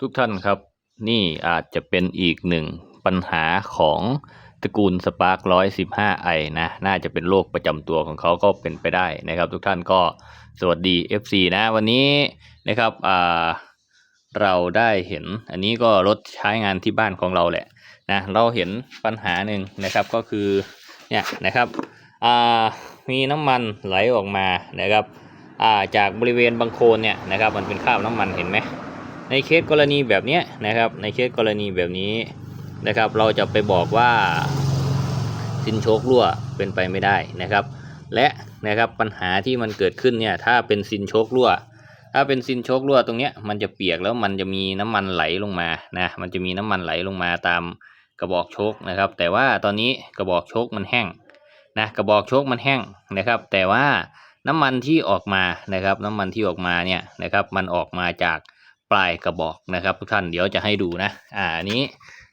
ทุกท่านครับ นี่อาจจะเป็นอีกหนึ่งปัญหาของตระกูลสปาร์กร้อยสิบห้าไอนะ น่าจะเป็นโรคประจำตัวของเขาก็เป็นไปได้นะครับ ทุกท่านก็สวัสดี FC นะ วันนี้นะครับอ่าเราได้เห็นอันนี้ก็รถใช้งานที่บ้านของเราแหละนะเราเห็นปัญหาหนึ่งนะครับก็คือเนี่ยนะครับอ่ามีน้ำมันไหลออกมานะครับอ่าจากบริเวณบังโคลนเนี่ยนะครับมันเป็นคราบน้ำมันเห็นไหม ในเคสกรณีแบบนี้นะครับ ในเคสกรณีแบบนี้นะครับ เราจะไปบอกว่าสินโชครั่วเป็นไปไม่ได้นะครับ และนะครับปัญหาที่มันเกิดขึ้นเนี่ยถ้าเป็นสินโชครั่ว ถ้าเป็นซินโชครั่วตรงเนี้ยมันจะเปียกแล้วมันจะมีน้ำมันไหลลงมานะมันจะมีน้ำมันไหลลงมาตามกระบอกโชคนะครับ แต่ว่าตอนนี้กระบอกโชคมันแห้งนะกระบอกโชคมันแห้งนะครับ แต่ว่าน้ำมันที่ออกมานะครับ น้ำมันที่ออกมาเนี่ยนะครับ มันออกมาจาก ปลายกระบอกนะครับ ทุกท่านเดี๋ยวจะให้ดูนะ อ่าอันนี้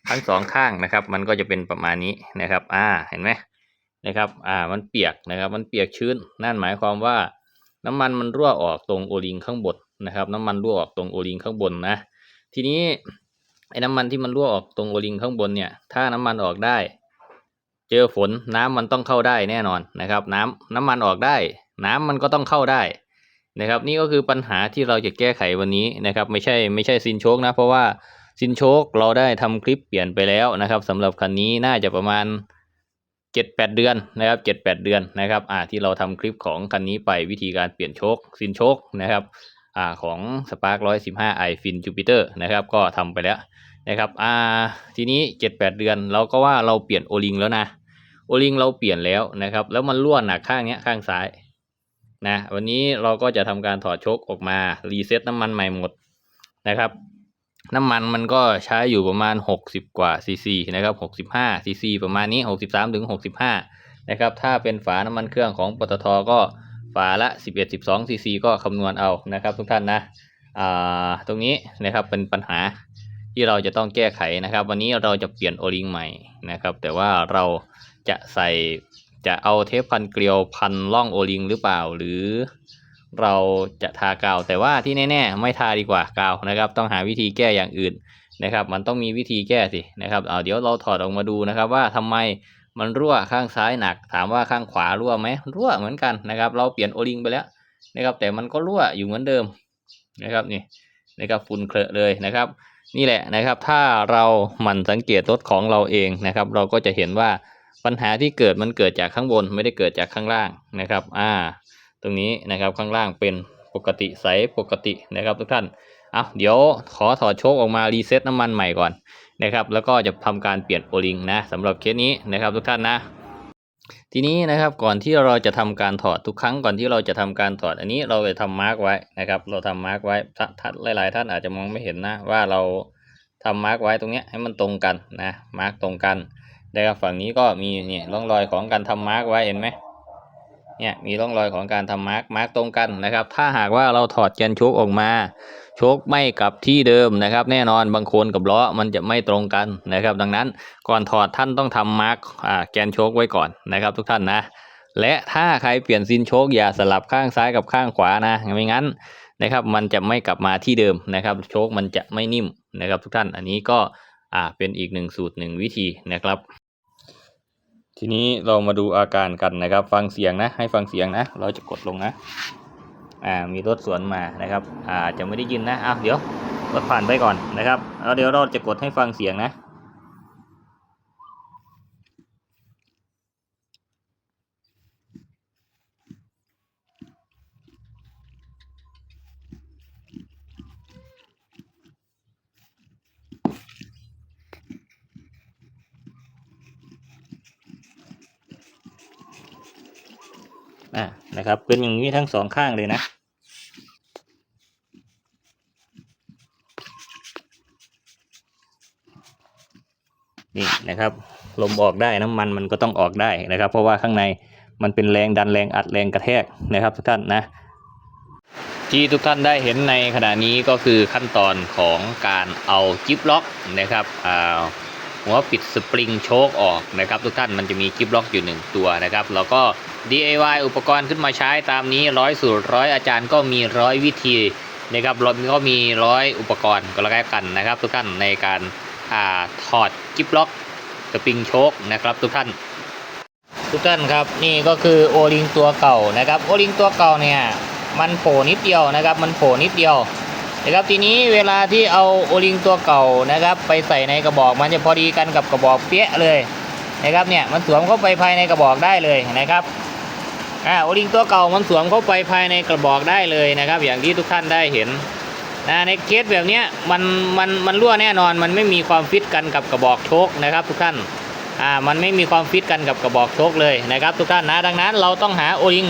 ทั้งสองข้างนะครับ มันก็จะเป็นประมาณนี้นะครับ อ่าเห็นไหมนะครับ อ่ามันเปียกนะครับ มันเปียกชื้นนั่นหมายความว่า น้ำมันมันรั่วออกตรงโอลิงข้างบนนะครับ น้ำมันรั่วออกตรงโอลิงข้างบนนะทีนี้ไอ้น้ำมันที่มันรั่วออกตรงโอลิงข้างบนเนี่ย ถ้าน้ำมันออกได้ เจอฝนน้ำมันต้องเข้าได้แน่นอนนะครับ น้ำน้ำมันออกได้ น้ำมันก็ต้องเข้าได้ นะครับนี่ก็คือปัญหาที่เราจะแก้ไขวันนี้นะครับไม่ใช่ไม่ใช่ซินโชคนะ เพราะว่าซินโชคเราได้ทำคลิปเปลี่ยนไปแล้วนะครับสำหรับคันนี้น่าจะประมาณเจ็ดแปดเดือนนะครับเจ็ดแปดเดือนนะครับอ่าที่เราทำคลิปของคันนี้ไปวิธีการเปลี่ยนโชคซินโชคนะครับอ่าของสปาร์กร้อยสิบห้าไอฟินจูปิเตอร์นะครับก็ทำไปแล้วนะครับอ่าทีนี้เจ็ดแปดเดือนเราก็ว่าเราเปลี่ยนโอลิงแล้วนะโอลิงเราเปลี่ยนแล้วนะครับแล้วมันรั่วหนักข้างเนี้ยข้างซ้าย นะวันนี้เราก็จะทำการถอดชคออกมารีเซ็ตน้ำมันใหม่หมดนะครับ น้ำมันมันก็ใช้อยู่ประมาณ 60 กว่าซีซีนะครับ65ซีซีประมาณนี้ 63ถึง65 นะครับ ถ้าเป็นฝาน้ำมันเครื่องของปตทก็ฝาละ 11 12ซีซีก็คำนวณเอานะครับทุกท่านนะอ่าตรงนี้นะครับเป็นปัญหาที่เราจะต้องแก้ไขนะครับ วันนี้เราจะเปลี่ยนโอลิงใหม่นะครับ แต่ว่าเราจะใส่ จะเอาเทปพันเกลียวพันล่องโอลิงหรือเปล่า หรือเราจะทากาว แต่ว่าที่แน่ๆ ไม่ทาดีกว่ากาวนะครับ ต้องหาวิธีแก้อย่างอื่นนะครับ มันต้องมีวิธีแก้สินะครับเอาเดี๋ยวเราถอดออกมาดูนะครับ ว่าทำไมมันรั่วข้างซ้ายหนัก ถามว่าข้างขวารั่วไหมรั่วเหมือนกันนะครับ เราเปลี่ยนโอลิงไปแล้วนะครับแต่มันก็รั่วอยู่เหมือนเดิมนะครับนี่นะครับฝุ่นเคลอะเลยนะครับ นี่แหละนะครับถ้าเราหมั่นสังเกตรถของเราเองนะครับ เราก็จะเห็นว่า ปัญหาที่เกิดมันเกิดจากข้างบนไม่ได้เกิดจากข้างล่างนะครับ อ่า ตรงนี้นะครับข้างล่างเป็นปกติใสปกตินะครับทุกท่านเอาเดี๋ยวขอถอดโชคออกมารีเซ็ตน้ำมันใหม่ก่อนนะครับแล้วก็จะทำการเปลี่ยนโอลิงนะสำหรับเคสนี้นะครับทุกท่านนะทีนี้นะครับก่อนที่เราจะทำการถอดทุกครั้งก่อนที่เราจะทำการถอดอันนี้เราจะทำมาร์กไว้นะครับเราทำมาร์กไว้ท่าท่านหลาย ๆ ท่านอาจจะมองไม่เห็นนะว่าเราทำมาร์กไว้ตรงเนี้ยให้มันตรงกันนะมาร์กตรงกัน นะครับฝั่งนี้ก็มีเนี่ยร่องรอยของการทำมาร์กไว้เห็นไหมเนี่ยมีร่องรอยของการทำมาร์กมาร์กตรงกันนะครับ ถ้าหากว่าเราถอดแกนโชคออกมาโชคไม่กลับที่เดิมนะครับ แน่นอนบางโคนกับล้อมันจะไม่ตรงกันนะครับ ดังนั้นก่อนถอดท่านต้องทำมาร์กอ่าแกนโชคไว้ก่อนนะครับ ทุกท่านนะ และถ้าใครเปลี่ยนซินโชคอย่าสลับข้างซ้ายกับข้างขวานะไม่งั้นนะครับมันจะไม่กลับมาที่เดิมนะครับโชคมันจะไม่นิ่มนะครับทุกท่านอันนี้ก็อ่าเป็นอีกหนึ่งสูตรหนึ่งวิธีนะครับ ทีนี้เรามาดูอาการกันนะครับ ฟังเสียงนะ ให้ฟังเสียงนะ เราจะกดลงนะ อ่า มีรถสวนมานะครับ อ่า จะไม่ได้ยินนะอ้าวเดี๋ยวรถผ่านไปก่อนนะครับแล้วเดี๋ยวเราจะกดให้ฟังเสียงนะ อ่านะครับ เป็นอย่างนี้ทั้งสองข้างเลยนะนี่นะครับ ลมออกได้น้ำมันมันก็ต้องออกได้นะครับ เพราะว่าข้างในมันเป็นแรงดันแรงอัดแรงกระแทกนะครับทุกท่านนะ ที่ทุกท่านได้เห็นในขณะนี้ก็คือขั้นตอนของการเอากิฟล็อกนะครับอ่า หัวปิดสปริงโชคออกนะครับ ทุกท่านมันจะมีกิฟล็อกอยู่หนึ่งตัวนะครับแล้วก็ DIY อุปกรณ์ขึ้นมาใช้ตามนี้ร้อยสูตรร้อยอาจารย์ก็มีร้อยวิธีนะครับรถก็มีร้อยอุปกรณ์ก็แล้วกันนะครับ ทุกท่านในการอ่าถอดกิฟล็อกสปริงโชคนะครับทุกท่าน ทุกท่านครับนี่ก็คือโอลิงตัวเก่านะครับโอลิงตัวเก่าเนี่ยมันโผล่นิดเดียวนะครับ มันโผล่นิดเดียว นะครับทีนี้เวลาที่เอาโอลิงตัวเก่านะครับ ไปใส่ในกระบอกมันจะพอดีกันกับกระบอกเปี้ยเลยนะครับเนี่ยมันสวมเข้าไปภายในกระบอกได้เลยนะครับอ่าโอลิงตัวเก่ามันสวมเข้าไปภายในกระบอกได้เลยนะครับ อย่างที่ทุกท่านได้เห็นนะในเคสแบบเนี้ยมันมันมันรั่วแน่นอน มันไม่มีความฟิตกันกับกระบอกโชคนะครับทุกท่านอ่ามันไม่มีความฟิตกันกับกระบอกโชคเลยนะครับทุกท่านนะดังนั้นเราต้องหาโอลิง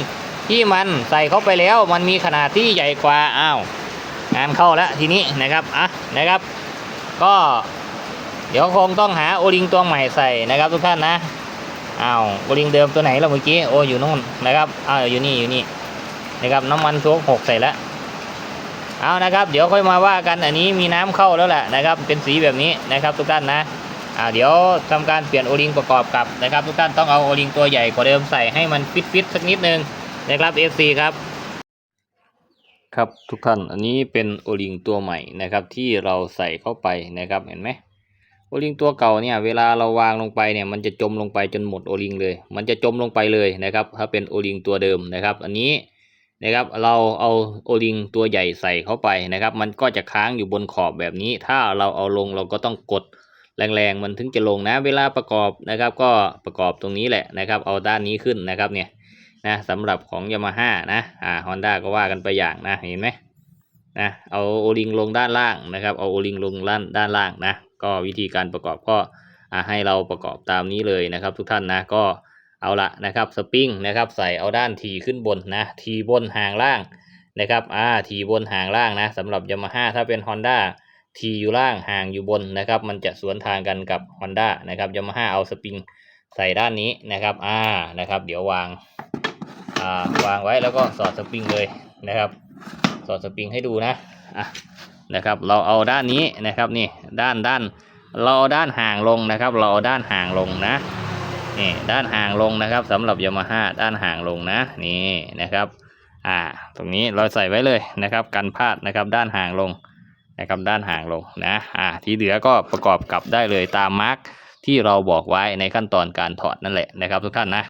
ที่มันใส่เข้าไปแล้ว มันมีขนาดที่ใหญ่กว่าอ้าว งานเข้าแล้วทีนี้นะครับอะนะครับ ก็เดี๋ยวคงต้องหาโอลิงตัวใหม่ใส่นะครับทุกท่านนะอ้าวโอลิงเดิมตัวไหนเราเมื่อกี้โอ้อยู่นู่นนะครับอ้าวอยู่นี่อยู่นี่นะครับน้ำมันโชคหกใส่แล้วเอานะครับเดี๋ยวค่อยมาว่ากันอันนี้มีน้ำเข้าแล้วแหละนะครับ เป็นสีแบบนี้นะครับทุกท่านนะอ่าเดี๋ยวทำการเปลี่ยนโอลิงประกอบกับนะครับ ทุกท่านต้องเอาโอลิงตัวใหญ่กว่าเดิมใส่ให้มันฟิตฟิตๆสักนิดนึงนะครับ FC ครับ ครับทุกท่านอันนี้เป็นโอลิงตัวใหม่นะครับที่เราใส่เข้าไปนะครับเห็นไหมโอลิงตัวเก่าเนี่ยเวลาเราวางลงไปเนี่ยมันจะจมลงไปจนหมดโอลิงเลย มันจะจมลงไปเลยนะครับถ้าเป็นโอลิงตัวเดิมนะครับ อันนี้นะครับเราเอาโอลิงตัวใหญ่ใส่เข้าไปนะครับ มันก็จะค้างอยู่บนขอบแบบนี้ ถ้าเราเอาลงเราก็ต้องกดแรงๆมันถึงจะลงนะ เวลาประกอบนะครับ ก็ประกอบตรงนี้แหละนะครับ เอาด้านนี้ขึ้นนะครับเนี่ย นะสำหรับของยามาฮ่านะอ่าฮอนด้าก็ว่ากันไปอย่างนะเห็นไหมนะเอาโอลิงลงด้านล่างนะครับเอาโอลิงลงด้านด้านล่างนะก็วิธีการประกอบก็อ่าให้เราประกอบตามนี้เลยนะครับ ทุกท่านนะก็เอาละนะครับสปริงนะครับใส่เอาด้านทีขึ้นบนนะทีบนห่างล่างนะครับอ่าทีบนห่างล่างนะสำหรับยามาฮ่าถ้าเป็น Honda ทีอยู่ล่างห่างอยู่บนนะครับมันจะสวนทางกันกับ Honda นะครับยามาฮ่าเอาสปริงใส่ด้านนี้นะครับอ่านะครับ เดี๋ยววาง วางไว้แล้วก็สอดสปริงเลยนะครับ สอดสปริงให้ดูนะะนะครับ เราเอาด้านนี้นะครับนี่ด้านด้านเราเอด้านห่างลงนะครับ เราเอาด้านห่างลงนะนี่ด้านห่างลงนะครับสำหรับยามาฮ่าด้านห่างลงนะนี่นะครับอ่าตรงนี้เราใส่ไว้เลยนะครับกันพลาดนะครับด้านห่างลงนะครับด้านห่างลงนะอ่าที่เหลือก็ประกอบกลับได้เลยตามมาร์กที่เราบอกไว้ในขั้นตอนการถอดนั่นแหละนะครับทุกท่านนะ